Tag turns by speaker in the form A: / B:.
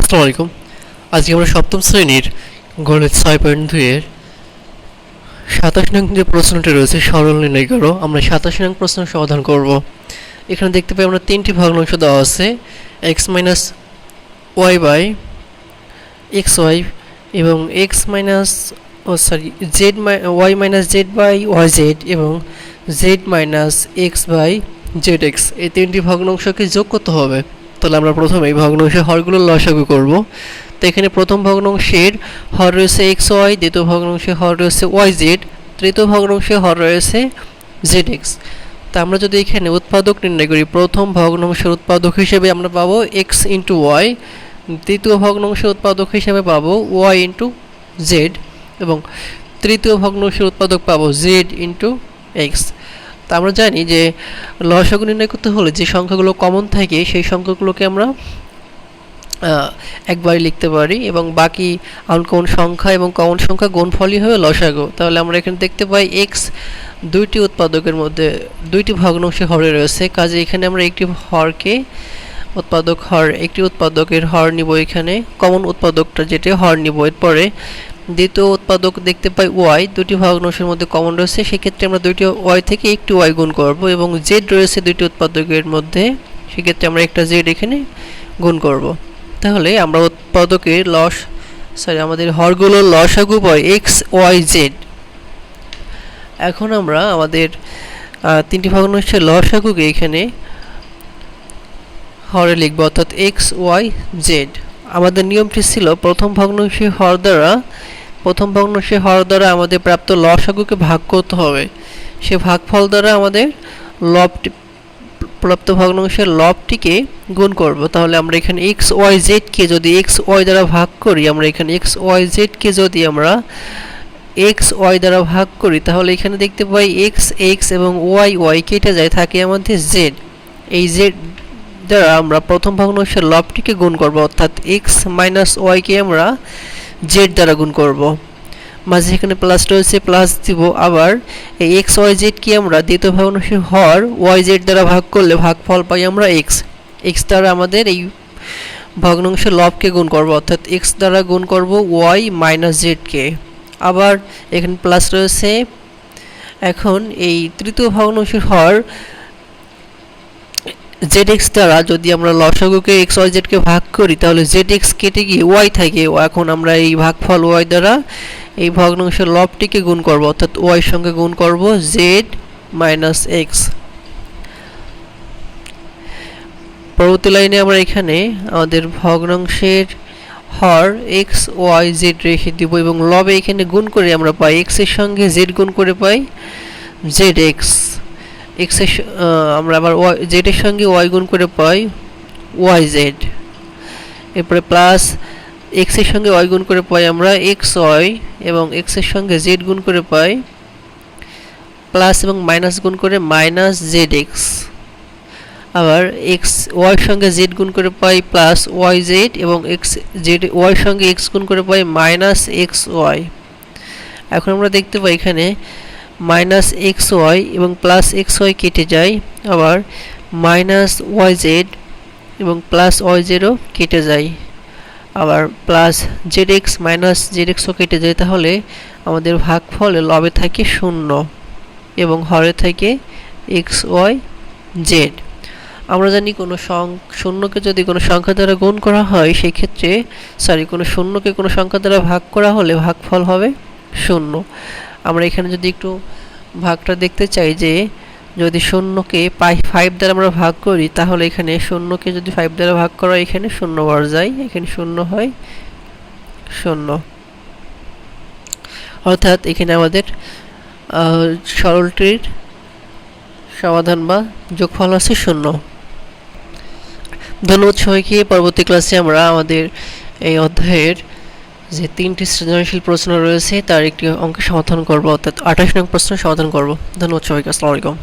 A: আসসালামু আলাইকুম। আজকে আমরা সপ্তম শ্রেণির গণিত ছয় পয়েন্ট দুইয়ের সাতাশ নং যে প্রশ্নটি রয়েছে, সরল নির্ণয় করো। আমরা সাতাশ নং প্রশ্ন সমাধান করব। এখানে দেখতে পাই আমরা তিনটি ভগ্নাংশ দেওয়া আছে X minus Y by X Y এবং X minus oh sorry Z Y minus Z by Y Z এবং Z minus X by Z X এই তিনটি ভগ্নাংশকে যোগ করতে হবে। তাহলে আমরা প্রথমে এই ভগ্নাংশের হরগুলোর লসাগু করব। তো এখানে প্রথম ভগ্নাংশের হর রয়েছে এক্স ওয়াই দ্বিতীয় ভগ্নাংশের হর রয়েছে ওয়াই জেড তৃতীয় ভগ্নাংশের হর রয়েছে জেড এক্স তা আমরা যদি এখানে উৎপাদক নির্ণয় করি, প্রথম ভগ্নাংশের উৎপাদক হিসেবে আমরা পাবো এক্স ইন্টু ওয়াই দ্বিতীয় ভগ্নাংশের উৎপাদক হিসেবে পাবো ওয়াই ইন্টু জেড এবং তৃতীয় ভগ্নাংশের উৎপাদক পাবো জেড ইন্টু এক্স তা আমরা জানি যে লসাগু নির্ণয় করতে হলে যে সংখ্যাগুলো কমন থাকে সেই সংখ্যাগুলোকে আমরা আহ, একবারে লিখতে পারি এবং বাকি আনকমন সংখ্যা এবং কমন সংখ্যা গুণফলই হবে লসাগু। তাহলে আমরা এখানে দেখতে পাই এক্স দুইটি উৎপাদকের মধ্যে দুইটি ভগ্নাংশে হরে রয়েছে কাজে এখানে আমরা একটি হরকে উৎপাদক হর একটি উৎপাদকের হর নিব এখানে কমন উৎপাদকটা যেটি হর নিব। এরপরে দ্বিতীয় উৎপাদক দেখতে পাই ওয়াই, দুটি ভগ্নাংশের মধ্যে কমন রয়েছে, সেক্ষেত্রে আমরা দুইটি ওয়াই থেকে একটি ওয়াই গুণ করব এবং জেড রয়েছে দুইটি উৎপাদকের মধ্যে, সেক্ষেত্রে আমরা একটা জেড এখানে গুণ করব। তাহলে আমরা উৎপাদকের লস সরি আমাদের হরগুলোর লসাগু পাই এক্স ওয়াই জেড। এখন আমরা আমাদের তিনটি ভগ্নাংশের লসাগুকে এখানে হরে লিখব, অর্থাৎ এক্স ওয়াই জেড। আমাদের নিয়মটি ছিল প্রথম ভগ্নাংশে হর দ্বারা প্রথম ভগ্নাংশে হর দ্বারা আমাদের প্রাপ্ত লসাগুকে ভাগ করতে হবে। সে ভাগফল দ্বারা আমাদের লবটি, প্রাপ্ত ভগ্নাংশের লবটিকে গুণ করব। তাহলে আমরা এখানে এক্স ওয়াই জেডকে যদি এক্স ওয়াই দ্বারা ভাগ করি, আমরা এখানে এক্স ওয়াই জেডকে যদি আমরা এক্স ওয়াই দ্বারা ভাগ করি, তাহলে এখানে দেখতে পাই এক্স এক্স এবং ওয়াই ওয়াই কেটে যায়, থাকে আমাদের জেড এই জেড দ্বারা আমরা প্রথম ভগ্নাংশের লবটিকে গুণ করব, অর্থাৎ এক্স মাইনাস ওয়াইকে আমরা জেড দ্বারা গুণ করব। মাঝে এখানে প্লাস রয়েছে প্লাস দিব। আবার এই এক্স ওয়াই জেডকে আমরা? দ্বিতীয় ভগ্নাংশের হর ওয়াই জেড দ্বারা ভাগ করলে ভাগফল পাই আমরা এক্স এক্স দ্বারা আমাদের এই ভগ্নাংশের লবকে গুণ করব, অর্থাৎ এক্স দ্বারা গুণ করব ওয়াই মাইনাস জেডকে আবার এখানে প্লাস রয়েছে। এখন এই তৃতীয় ভগ্নাংশের হর জেড এক্স দ্বারা যদি আমরা লসাগুকে এক্স ওয়াই জেডকে ভাগ করি, তাহলে জেড এক্স কেটে গিয়ে ওয়াই থাকে। এখন আমরা এই ভাগফল ওয়াই দ্বারা এই ভগ্নাংশের লবটিকে গুণ করব, অর্থাৎ ওয়াই সঙ্গে গুণ করব জেড মাইনাস এক্স পরবর্তী লাইনে আমরা এখানে আমাদের ভগ্নাংশের হর এক্স ওয়াই জেড রেখে দিব এবং লবে এখানে গুণ করে আমরা পাই এক্সের সঙ্গে জেড গুণ করে পাই জেড এক্স এক্সের স- আহ, আমরা আবার ওয়াই জেড এর সঙ্গে ওয়াই গুণ করে পাই ওয়াই জেড এরপরে প্লাস এক্সের সঙ্গে ওয়াই গুণ করে পাই আমরা এক্স ওয়াই এবং এক্সের সঙ্গে জেড গুণ করে পাই প্লাস এবং মাইনাস গুণ করে মাইনাস জেড এক্স আবার এক্স ওয়াই সঙ্গে জেড গুণ করে পাই প্লাস ওয়াই জেড এবং এক্স জেড ওয়াই সঙ্গে এক্স গুণ করে পাই মাইনাস এক্স ওয়াই এখন আমরা দেখতে পাই এখানে মাইনাস এক্স ওয়াই এবং প্লাস এক্স ওয়াই কেটে যায়, আবার মাইনাস ওয়াই জেড এবং প্লাস ওয়াই জেডও কেটে যায়। আবার plus Z X minus Z এক্সও কেটে যায়, তাহলে আমাদের ভাগফলে লবে থাকে শূন্য এবং হরে থাকে এক্স ওয়াই জেড আমরা জানি কোনো শূন্যকে যদি কোনো সংখ্যা দ্বারা গুণ করা হয় সেই ক্ষেত্রে সরি কোনো শূন্যকে কোনো সংখ্যা দ্বারা ভাগ করা হলে ভাগফল হবে শূন্য। আমরা এখানে যদি একটু ভাগটা দেখতে চাই যে যদি শূন্যকে পাই ফাইভ দ্বারা আমরা ভাগ করি, তাহলে এখানে শূন্যকে যদি ফাইভ দ্বারা ভাগ করা এখানে শূন্য বার যায়, এখানে শূন্য হয়, শূন্য। অর্থাৎ এখানে আমাদের সরলটির সমাধান বা যোগফল আছে শূন্য। ধন্যবাদ সবাইকে। পরবর্তী ক্লাসে আমরা আমাদের এই অধ্যায়ের যে তিনটি সৃজনশীল প্রশ্ন রয়েছে, তার একটি অঙ্কের সমাধান করব, অর্থাৎ আঠাশ নং প্রশ্ন সমাধান করব। ধন্যবাদ সবাইকে, আসসালামু আলাইকুম।